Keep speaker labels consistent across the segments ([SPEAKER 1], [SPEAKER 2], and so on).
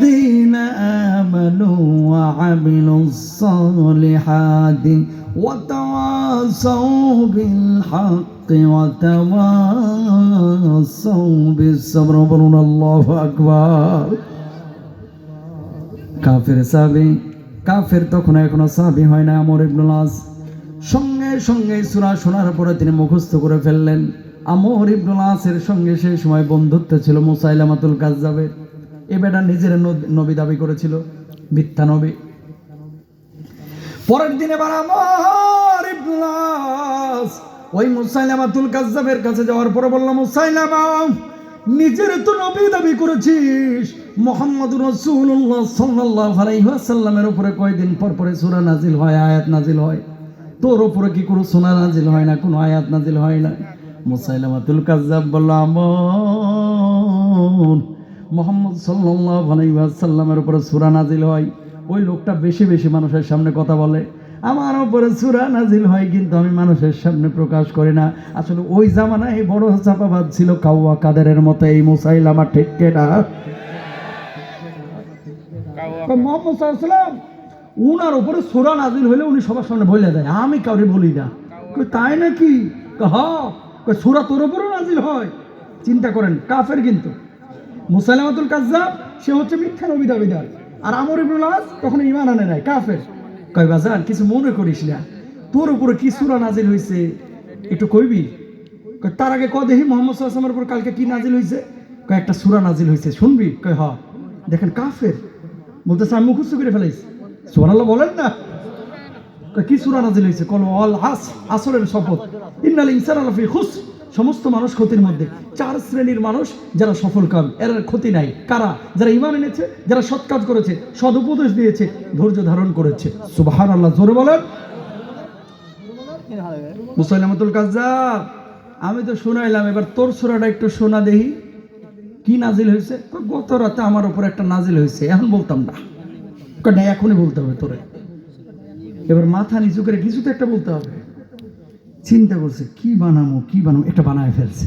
[SPEAKER 1] الذين آمنوا وعملوا الصالحات وتواصوا بالحق وتواصوا بالصبر বলুন الله أكبر কাফের সাবি কাফের তখন এখনো সাবি হয় না আমর ইবনুল আস সঙ্গে সঙ্গে সূরা শোনার পরে তিনি মুখস্থ করে ফেললেন আমর ইবনুল আসের সঙ্গে সেই সময় বন্ধুত্ব ছিল মুসাইলামাতুল কাজ্জাবের এ বেটা নিজের নবী দাবি করেছিল, মিথ্যা নবী। পরের দিনে এবার আমার ইবনুল আস ওই মুসাইলামাতুল কাজ্জাবের কাছে যাওয়ার পরে বললাম মুসাইলামা, নিজের তো নবী দাবি করেছিস। মোহাম্মদ রসুল্লাহ সাল্লাহ আলাইসাল্লামের উপরে কয়দিন পর পরে সুরা নাজিল হয়, আয়াত নাজিল হয়? তোর উপরে কি কোনো সোনা নাজিল হয় না, কোনো আয়াত নাজিল হয় না? মুসাইলামাতুল কাজ্জাব বলল, আমন মোহাম্মদ সাল্লাহ আলাইসাল্লামের উপরে সুরা নাজিল হয়। ওই লোকটা বেশি বেশি মানুষের সামনে কথা বলে। আমার উপরে সুরা নাজিল হয় কিন্তু আমি মানুষের সামনে প্রকাশ করি না। আসলে ওই জামানায় বড় চাপাবাদ ছিল কাউয়া কাদেরের মতো, এই মুসাইল আমার ঠিক কেনা? মোহাম্মদ সাল্লাম উনার উপরে সুরা নাজিল হলে উনি সবার সামনে বলে দেয়। আমি কাউরে বলি না। তাই নাকি? হ। সুরা তোর উপরেও নাজিল হয়। চিন্তা করেন, কাফের কিন্তু। মুসাইলামাতুল কাজ্জাব, সে হচ্ছে মিথ্যা নবী দাবিদার আর আমর ইবনুল আস তখন ইমান আনে নাই, কাফের। কয়, বাজান, কিছু মনে করিস না। তোর উপরে কি সুরা নাজিল হইছে? একটু কইবি? তার আগে ক দেখি মোহাম্মদ সাল্লামের উপর কালকে কি নাজিল হইছে? কয়, একটা সুরা নাজিল হইছে, শুনবি? কয় হ দেখেন, কাফের। বলতেছে, আমি মুখস্থ করে ফেলাইছি। সুবহানাল্লাহ বলেন না? কি সুরা নাজিল হয়েছে কল অল আস আসরের শপথ। ইন্নাল ইনসান আলাফি খুস সমস্ত মানুষ ক্ষতির মধ্যে। চার শ্রেণির মানুষ যারা সফল কাম, এর ক্ষতি নাই। কারা? যারা ইমান এনেছে, যারা সৎ কাজ করেছে সদ উপদেশ দিয়েছে, ধৈর্য ধারণ করেছে। সুবাহান আল্লাহ জোরে বলেন। মুসাইলামাতুল কাজ্জাব, আমি তো শোনাইলাম, এবার তোর সুরাটা একটু শোনা দেহি কি নাজিল হয়েছে? গত রাতে আমার উপর একটা নাজিল হয়েছে, এখন বলতাম না। না, এখনই বলতে হবে তোরে। এবার মাথা নিচু করে কিছু তো একটা বলতে হবে। চিন্তা করছে, কি বানাবো কি বানাবো এটা বানায় ফেলছে।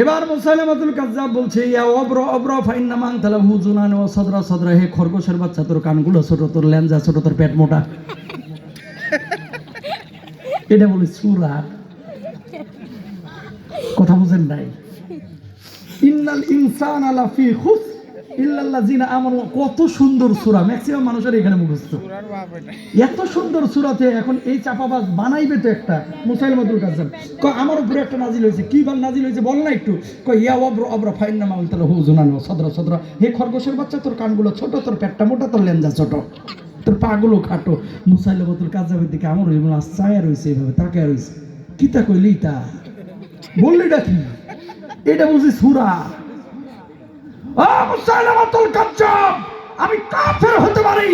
[SPEAKER 1] এবার মুসাইলামাতুল কাজ্জাব বলছে, ইয়া অব্র অব্র ফাইন্না মান তালা হুজুনান ও সদরা সদরা। হে খরগোশের বাচ্চা, তোর কানগুলো ছোট, তোর ল্যাঞ্জা ছোট, তোর পেট মোটা। এটা বলি সুরা। কথা বুঝেন নাই। ইন্নাল ইনসান আলা ফি কত সুন্দর সূরা ম্যাক্সিমাম মানুষের এখানে মুখস্থ। এত সুন্দর সূরাতে এখন এই চাপাবাজ বানাইবে তো একটা মুসাইলমাতুল কাজ্জাব কয় আমার উপরে একটা নাজিল হয়েছে। কি বল নাজিল হয়েছে বল না একটু। কয় ইয়া অব্র অব্র মাউল তালা হু জুনান সদরা সদরা। হে খরগোশের বাচ্চা তোর কানগুলো ছোট তোর পেটটা মোটা তোর লেঞ্জা ছোট। তোর পাগুলো খাটো। মুসাইল মুসাইলমাতুল কাজ্জাবের দিকে আমার এমন আশ্চায়া রয়েছে এইভাবে তাকে রয়েছে। কিতা কইলি তা? বললিটা কি? এটা বুঝি সুরা। আমি কাফের হতে পারি।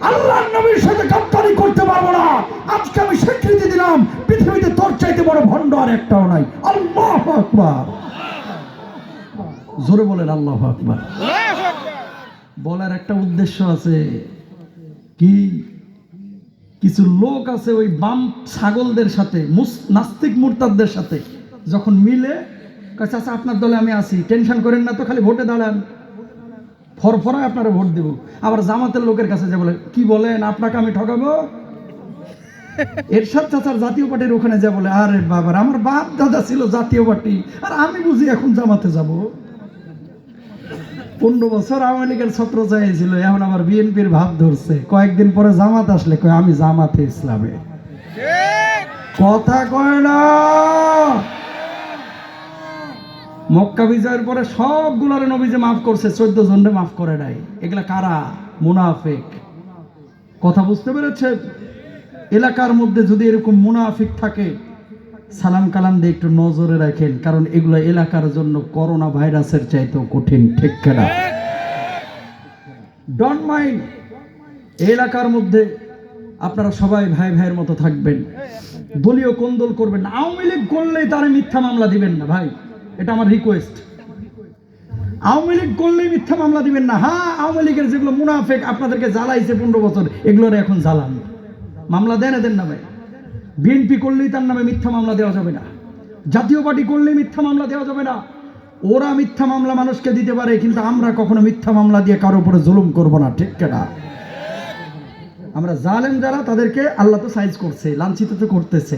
[SPEAKER 1] আল্লাহর নবীর সাথে গাদ্দারি করতে পারব না। আজকে আমি স্বীকৃতি দিলাম, পৃথিবীতে তোর চাইতে বড় ভণ্ড আর একটাও নাই। আল্লাহু আকবার। জোরে বলেন আল্লাহু আকবার। বলার একটা উদ্দেশ্য আছে। কি? কিছু লোক আছে ওই বাম ছাগলদের সাথে নাস্তিক মুরতাদদের সাথে, যখন মিলে চাচা আপনার দলে আমি আছি টেনশন করেন না তো খালি ভোটে দাঁড়ান। ফরফরায় আপনারা ভোট দেব। আবার জামাতের লোকের কাছে যে বলে কি বলেন আপনাকে আমি ঠকাবো? এরশাদ চাচার জাতীয় পার্টির ওখানে যা বলে আরে বাবার আমার বাপ দাদা ছিল জাতীয় পার্টি আর আমি বুঝি এখন জামাতে যাব। পনেরো বছর আওয়ামী লীগের ছত্র চাইছিল এখন আবার বিএনপির ভাব ধরছে। কয়েকদিন পরে জামাত আসলে কয় আমি জামাতে ইসলামে। কথা কয় না। মক্কা বিজয়ের পরে সবগুলোর নবী যে মাফ করছে, চোদ্দ জনরে মাফ করে নাই। এগুলা কারা? মুনাফিক। কথা বুঝতে পেরেছে এলাকার মধ্যে যদি এরকম মুনাফিক থাকে, সালাম কালাম দিয়ে একটু নজরে রাখেন, কারণ এগুলো এলাকার জন্য করোনা ভাইরাসের চাইতেও কঠিন, ঠিক কেনা? ডন্ট মাইন্ড এলাকার মধ্যে আপনারা সবাই ভাই ভাইয়ের মতো থাকবেন। দলীয় কোন্দল করবেন আওয়ামী লীগ করলেই তারা মিথ্যা মামলা দিবেন না, ভাই। এটা আমার রিকোয়েস্ট আওয়ামী লীগ করলেই মিথ্যা মামলা দিবেন না। হ্যাঁ আওয়ামী লীগের যেগুলো মুনাফেক আপনাদেরকে জ্বালাইছে পনেরো বছর, এগুলোর এখন জ্বালান। মামলা দেন এদের নামে। বিএনপি করলেই তার নামে মিথ্যা মামলা দেওয়া যাবে না। জাতীয় পার্টি করলেই মিথ্যা মামলা দেওয়া যাবে না। ওরা মিথ্যা মামলা মানুষকে দিতে পারে, কিন্তু আমরা কখনো মিথ্যা মামলা দিয়ে কারও উপরে জুলুম করব না, ঠিক কেনা আমরা জালেম যারা, তাদেরকে আল্লাহ তো সাইজ করছে, লাঞ্ছিত তো করতেছে।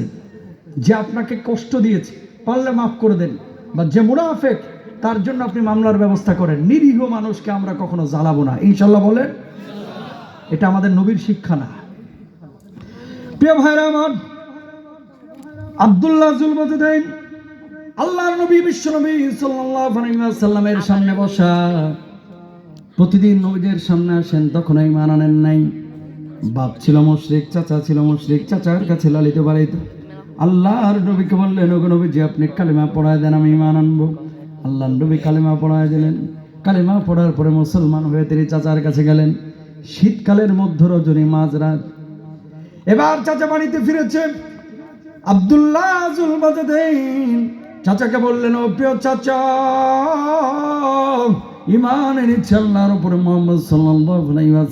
[SPEAKER 1] যে আপনাকে কষ্ট দিয়েছে, পারলে মাফ করে দেন। বা যে মুনাফেক, তার জন্য আপনি মামলার ব্যবস্থা করেন। নিরীহ মানুষকে আমরা কখনো জ্বালাবো না। ইনশাল্লাহ বলেন, এটা আমাদের নবীর শিক্ষা না। প্রিয় ভাইরা আমার, আব্দুল্লাহ জুলবতুদ্দিন আল্লাহর নবী, বিশ্ব নবী ওয়াসাল্লামের সামনে বসা, প্রতিদিন নবীদের সামনে আসেন তখন ইমান আনেন নাই। বাপ ছিল মুশরিক, চাচা ছিল মুশরিক, চাচার কাছে লালিত বাড়িত আল্লাহর নবীকে বললেন, ওগো নবী যে আপনি কালিমা পড়ায় দেন, আমি ইমান আনব। আল্লাহর নবী কালিমা পড়ায় দিলেন। কালিমা পড়ার পরে মুসলমান হয়ে তিনি চাচার কাছে গেলেন। শীতকালের মধ্য রজনী মাঝরাত। এবার চাচা বাড়িতে ফিরেছে আব্দুল্লাহ জুলবাজেদিন চাচাকে বললেন, ও প্রিয় চাচা ইমান এনেছে আল্লাহর উপরে, মোহাম্মদ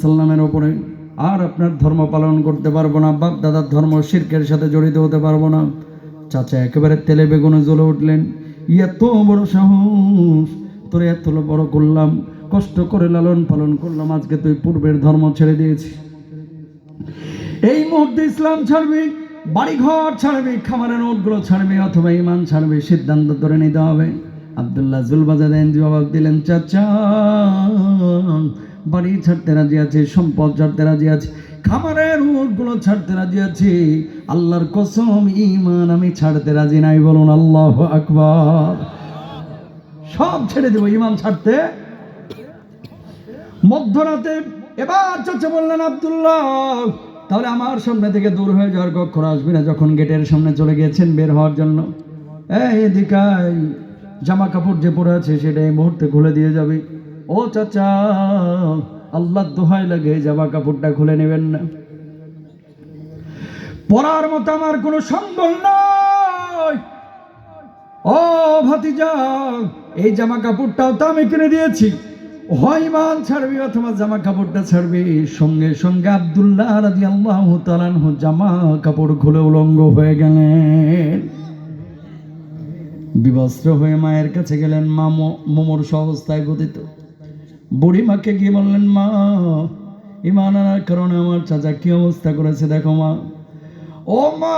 [SPEAKER 1] সাল্লামের উপরে। আর আপনার ধর্ম পালন করতে পারব না বাপ দাদার ধর্ম শির্কের সাথে জড়িত হতে পারব না। চাচা, একেবারে তেলে বেগুনে জ্বলে উঠলেন। এত বড় সাহস, তোর এত বড় করলাম, কষ্ট করে লালন পালন করলাম, আজকে তুই পূর্বের ধর্ম ছেড়ে দিয়েছি এই মুহূর্তে ইসলাম ছাড়বি, বাড়িঘর ছাড়বি, খামারের নোটগুলো ছাড়বি, অথবা ইমান ছাড়বি, সিদ্ধান্ত ধরে নিতে হবে। আবদুল্লাহ জুলবাজাদেন জবাব দিলেন, চাচা বাড়ি ছাড়তে রাজি আছে, সম্পদ ছাড়তে রাজি আছে, খামারের উটগুলো ছাড়তে রাজি আছি, আল্লাহর কসম ইমান আমি ছাড়তে রাজি নাই, বলুন আল্লাহ আকবার। সব ছেড়ে দেবো ইমান ছাড়তে। মধ্যরাতে এবার চাচা বললেন, আব্দুল্লাহ, তাহলে আমার সামনে থেকে দূর হয়ে যাওয়ার কক্ষর আসবি না, যখন গেটের সামনে চলে গিয়েছেন বের হওয়ার জন্য। এই এদিকাই জামা কাপড় যে পরে আছে সেটা এই মুহূর্তে খুলে দিয়ে যাবে। ও চাচা আল্লাহ দোহাই লাগে জামা কাপড়টা খুলে নেবেন না। পরার মতো আমার কোনো সম্বল নাই। ও ভাতিজা, এই জামা কাপড়টাও তো আমি কিনে দিয়েছি। হয় ইমান ছাড়বি অথবা জামা কাপড়টা ছাড়বি। সঙ্গে সঙ্গে আবদুল্লাহ রাজি আল্লাহ তালানহ জামা কাপড় খুলে উলঙ্গ হয়ে গেলেন। বিবস্ত্র হয়ে মায়ের কাছে গেলেন। মা মোমর অবস্থায় গতিত বুড়ি মাকে গিয়ে বললেন, মা, ইমান আনার কারণে আমার চাচা কি অবস্থা করেছে দেখো মা। ও মা,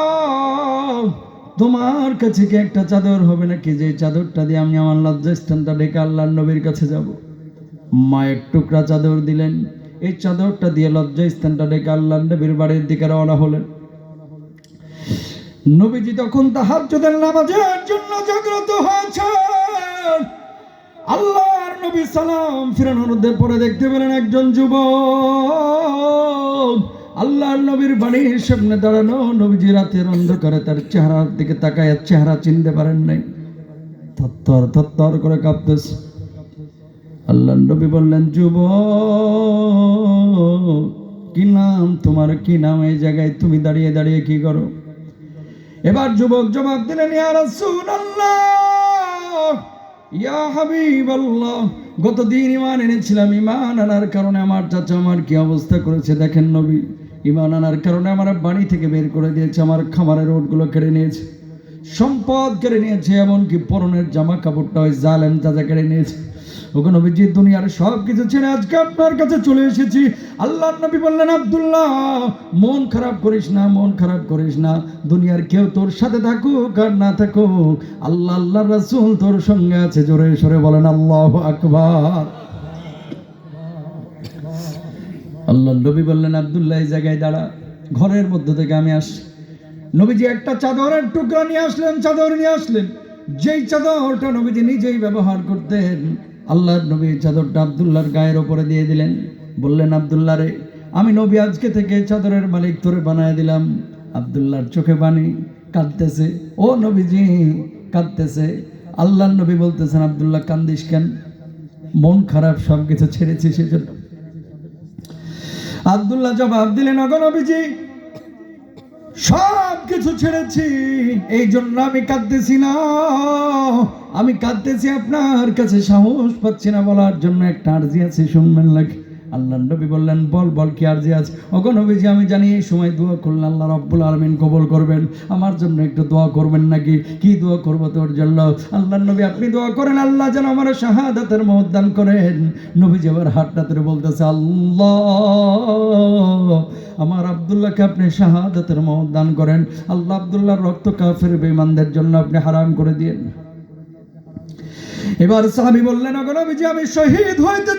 [SPEAKER 1] তোমার কাছে কি একটা চাদর হবে নাকি? যে চাদরটা দিয়ে আমি আমার লজ্জাস্থানটা ডেকে আল্লাহ নবীর কাছে যাব। মায়ের টুকরা চাদর দিলেন। এই চাদরটা দিয়ে লজ্জাস্থানটা ডেকে আল্লাহ নবীর বাড়ির দিকে রওনা হলেন। নবীজি তখন তাহাজ্জুদের নামাজের জন্য জাগ্রত হয়েছে আল্লাহর নবী সালাম ফিরানোর পরে দেখতে পেলেন একজন যুবক। আল্লাহর নবীর বাড়ির সামনে দাঁড়ানো নবীজি রাতের অন্ধকারে তার চেহারার দিকে তাকায় চেহারা চিনতে পারেন নাই। থত্তর থত্তর করে কাঁপতেছে। আল্লাহ নবী বললেন যুব কি নাম তোমার? কি নাম এই জায়গায়? তুমি দাঁড়িয়ে দাঁড়িয়ে কি করো? এবার যুবক জবাব দিলেন, ইয়া রাসূলুল্লাহ! ইয়া হাবিব আল্লাহ গত দিন ইমান এনেছিলাম। ইমান আনার কারণে আমার চাচা আমার কি অবস্থা করেছে দেখেন নবী। ইমান আনার কারণে আমার বাড়ি থেকে বের করে দিয়েছে, আমার খামারের রোডগুলো কেড়ে নিয়েছে। সম্পদ কেড়ে নিয়েছে, এমনকি পরনের জামা কাপড়টা ওই জালেম চাচা কেড়ে নিয়েছে। ওকে নবীজি দুনিয়ার সব কিছু ছেড়ে আজকে আপনার কাছে চলে এসেছি। আল্লাহ নবী বললেন, আব্দুল্লাহ, মন খারাপ করিস না, মন খারাপ করিস না। দুনিয়ার কেউ তোর সাথে থাকুক আর না থাকুক। আল্লাহ আল্লাহ রাসূল তোর সঙ্গে আছে, জোরে সরে বলেন, আল্লাহ আকবার। আল্লাহ নবী বললেন, আবদুল্লাহ, এই জায়গায় দাঁড়া। ঘরের মধ্য থেকে আমি আসি নবীজি একটা চাদরের টুকরা নিয়ে আসলেন, চাদর নিয়ে আসলেন। যেই চাদরটা নবীজি নিজেই ব্যবহার করতেন আল্লাহর নবী চাদরটা আবদুল্লাহর গায়ের ওপরে দিয়ে দিলেন। বললেন, আবদুল্লাহ রে, আমি নবী আজকে থেকে চাদরের মালিক তোরে বানায় দিলাম। আবদুল্লাহর চোখে পানি কাঁদতেছে। ও নবীজি, কাঁদতেছে। আল্লাহর নবী বলতেছেন, আবদুল্লাহ, কান্দিস কেন? মন খারাপ সব কিছু ছেড়েছি সেজন্য। আবদুল্লাহ জবাব দিলেন অগনবীজি সব কিছু ছেড়েছি। এই জন্য আমি কাঁদতেছি না। আমি কাঁদতেছি আপনার কাছে সাহস পাচ্ছি না বলার জন্য একটা আর্জি আছে, শুনবেন লাগে। আল্লাহ নবী বললেন, বল বল কি আর যে আজ ওগো নবীজি, আমি জানি এই সময় দোয়া করলে আল্লাহ রব্বুল আলমিন কবল করবেন। আমার জন্য একটু দোয়া করবেন নাকি? কি দোয়া করব তোর জন্য? আল্লাহ নবী, আপনি দোয়া করেন, আল্লাহ যেন আমার শাহাদাতের মহদান করেন। নবীজি আবার হাতটা ধরে বলতেছে, আল্লাহ, আমার আব্দুল্লাহকে আপনি শাহাদাতের মহদান করেন। আল্লাহ আব্দুল্লাহর রক্ত কাফের বেঈমানদের জন্য আপনি হারাম করে দিয়েন। এবার সাহাবী বললেন অগনবীজি আমি শহীদ হইতে